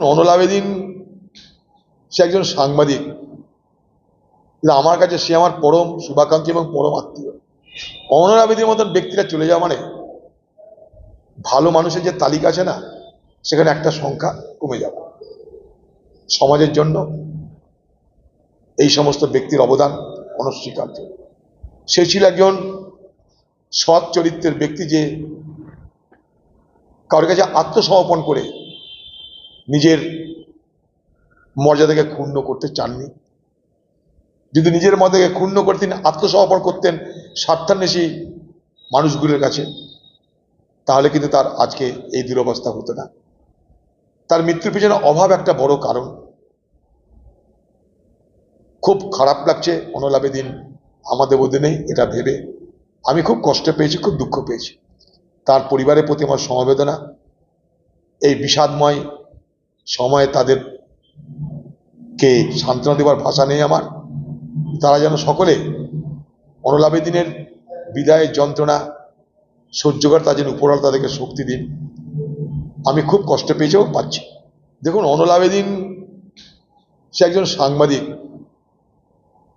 অনল আবেদিন সে একজন সাংবাদিক। আমার কাছে সে আমার পরম শুভাকাঙ্ক্ষী এবং পরম আত্মীয়। অনল আবেদির মতন ব্যক্তিরা চলে যাওয়া মানে ভালো মানুষের যে তালিকা আছে না, সেখানে একটা সংখ্যা কমে যাবে। সমাজের জন্য এই সমস্ত ব্যক্তির অবদান অনস্বীকার্য। সে ছিল একজন সৎ চরিত্রের ব্যক্তি যে কারোর কাছে আত্মসমর্পণ করে নিজের মর্যাদাকে ক্ষুণ্ণ করতে চাননি। যদি নিজের মর্যাদাকে ক্ষুণ্ণ করে তিনি আত্মসমর্পণ করতেন স্বার্থান্বেষী মানুষগুলোর কাছে, তাহলে কিন্তু তার আজকে এই দুরবস্থা হতো না। তার মৃত্যুর পিছনে অভাব একটা বড় কারণ। খুব খারাপ লাগছে অনলাভে দিন আমাদের মধ্যে নেই, এটা ভেবে। আমি খুব কষ্ট পেয়েছি, খুব দুঃখ পেয়েছি। তার পরিবারের প্রতি আমার সমবেদনা, এই বিষাদময় সময়ে তাদের কে সান্ত্বনা দেওয়ার ভাষা নেই আমার। তারা যেন সকলে অনলাবেদিনের বিদায়ের যন্ত্রণা সহ্য করে তার যেন উপরাল তাদেরকে শক্তি দিন। আমি খুব কষ্ট পেয়েছেও পাচ্ছি। দেখুন অনল আবেদিন সে একজন সাংবাদিক।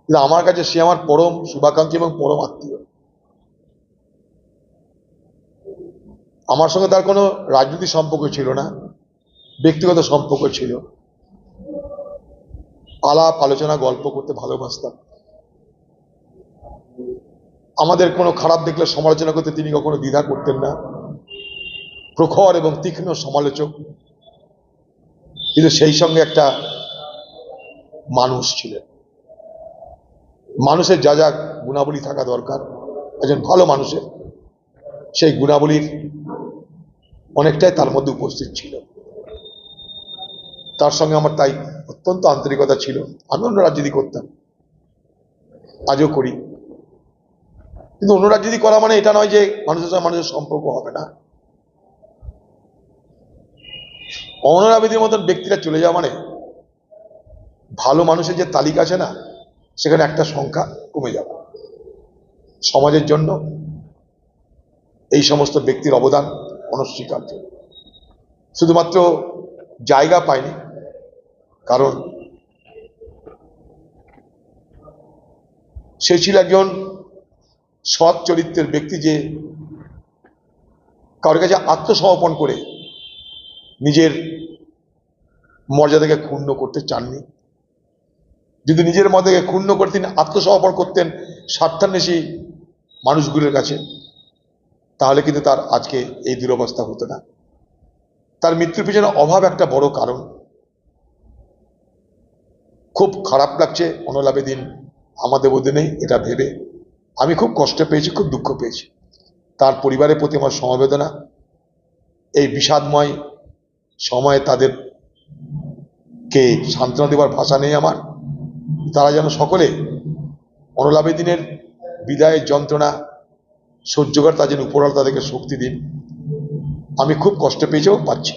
কিন্তু আমার কাছে সে আমার পরম শুভাকাঙ্ক্ষী এবং পরম আত্মীয়। আমার সঙ্গে তার কোনো রাজনৈতিক সম্পর্ক ছিল না। ব্যক্তিগত সম্পর্ক ছিল। আলাপ, আলোচনা, গল্প করতে ভালোবাসতাম। আমাদের কোনো খারাপ দেখলে সমালোচনা করতে তিনি কখনো দ্বিধা করতেন না। প্রখর এবং তীক্ষ্ণ সমালোচক। কিন্তু সেই সঙ্গে একটা মানুষ ছিলেন। মানুষের যা যা গুণাবলী থাকা দরকার, একজন ভালো মানুষের, সেই গুণাবলীর অনেকটাই তার মধ্যে উপস্থিত ছিল। তার সঙ্গে আমার তাই অত্যন্ত আন্তরিকতা ছিল। আমি অন্য রাজনীতি করতাম, আজও করি। কিন্তু অন্য রাজনীতি করা মানে এটা নয় যে মানুষের সঙ্গে মানুষের সম্পর্ক হবে না। অনরাবিধির মতন ব্যক্তিরা চলে যাওয়া মানে ভালো মানুষের যে তালিকা আছে না, সেখানে একটা সংখ্যা কমে যাবে। সমাজের জন্য এই সমস্ত ব্যক্তির অবদান অনস্বীকার্য। শুধুমাত্র জায়গা পায়নি কারণ সে ছিল একজন সৎ চরিত্রের ব্যক্তি যে কারোর কাছে আত্মসমর্পণ করে নিজের মর্যাদাকে ক্ষুণ্ণ করতে চাননি। যদি নিজের মর্যাদাকে ক্ষুণ্ণ করে তিনি আত্মসমর্পণ করতেন স্বার্থান্বেষী মানুষগুলোর কাছে, তাহলে কিন্তু তার আজকে এই দুরবস্থা হতো না। তার মৃত্যুর পিছনে অভাব একটা বড় কারণ। খুব খারাপ লাগছে অনলাবেদিন আমাদের মধ্যে নেই, এটা ভেবে। আমি খুব কষ্ট পেয়েছি, খুব দুঃখ পেয়েছি। তার পরিবারের প্রতি আমার সমবেদনা। এই বিষাদময় সময়ে তাদের কে সান্ত্বনা দেওয়ার ভাষা নেই আমার। তারা যেন সকলে অনলাবেদিনের বিদায়ের যন্ত্রণা, সহ্য করে তার যেন উপরাল তাদেরকে শক্তি দিন। আমি খুব কষ্ট পেয়েছি এবং পাচ্ছি।